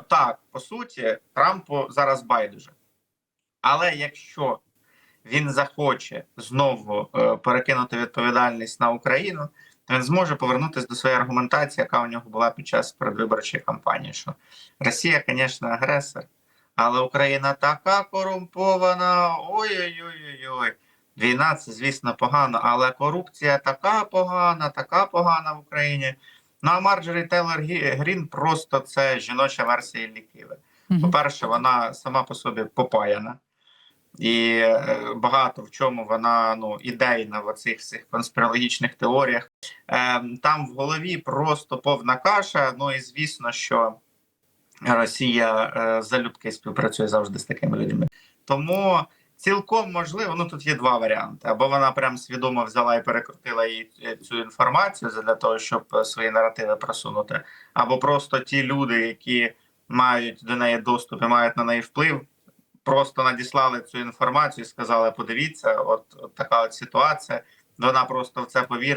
так, по суті, Трампу зараз байдуже. Але якщо він захоче знову е, перекинути відповідальність на Україну, то він зможе повернутися до своєї аргументації, яка у нього була під час передвиборчої кампанії. Що Росія, звісно, агресор, але Україна така корумпована. Ой-ой-ой. Війна це, звісно, погано, але корупція така погана, така погана в Україні. Ну а Марджорі Тейлор Грін просто це жіноча версія лікиви. Мгм. По-перше, вона сама по собі попаяна, і е, багато в чому вона ну ідейна в оцих всіх конспірологічних теоріях. Е, там в голові просто повна каша. Ну і звісно, що Росія е, залюбки співпрацює завжди з такими людьми. Тому цілком можливо, ну тут є два варіанти: або вона прям свідомо взяла і перекрутила їй е, цю інформацію для того, щоб е, свої наративи просунути, або просто ті люди, які мають до неї доступ і мають на неї вплив, просто надіслали цю інформацію і сказали: подивіться, от, от така от ситуація. Вона просто в це повірила.